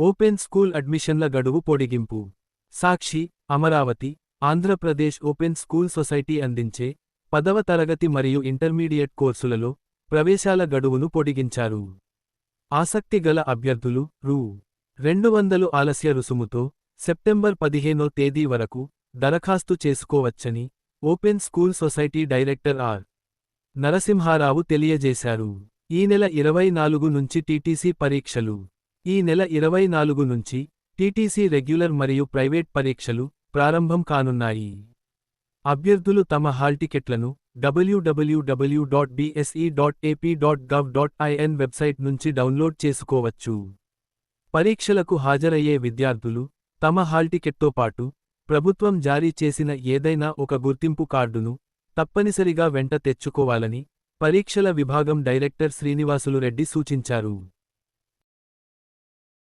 Open school అడ్మిషన్ల గడువు పొడిగింపు. Sakshi Amaravati Andhra Pradesh open school society అందించే పదవ తరగతి మరియు ఇంటర్మీడియట్ కోర్సులలో ప్రవేశాల గడువును పొడిగించారు. ఆసక్తి గల అభ్యర్థులు రూ. రెండు వందలు ఆలస్య రుసుముతో సెప్టెంబర్ పదిహేనో తేదీ వరకు దరఖాస్తు చేసుకోవచ్చని open school society director R. Narasimha Rao తెలియజేశారు. ఈ నెల ఇరవై నాలుగు నుంచి టీటీసీ పరీక్షలు ఈ నెల ఇరవై నాలుగు నుంచి టీటీసీ రెగ్యులర్ మరియు ప్రైవేట్ పరీక్షలు ప్రారంభం కానున్నాయి. అభ్యర్థులు తమ హాల్ టికెట్లను WWW dot BSE dot AP dot gov dot IN website నుంచి డౌన్లోడ్ చేసుకోవచ్చు. పరీక్షలకు హాజరయ్యే విద్యార్థులు తమ హాల్ టికెట్తో పాటు ప్రభుత్వం జారీ చేసిన ఏదైనా ఒక గుర్తింపు కార్డును తప్పనిసరిగా వెంట తెచ్చుకోవాలని పరీక్షల విభాగం డైరెక్టర్ శ్రీనివాసులు రెడ్డి సూచించారు.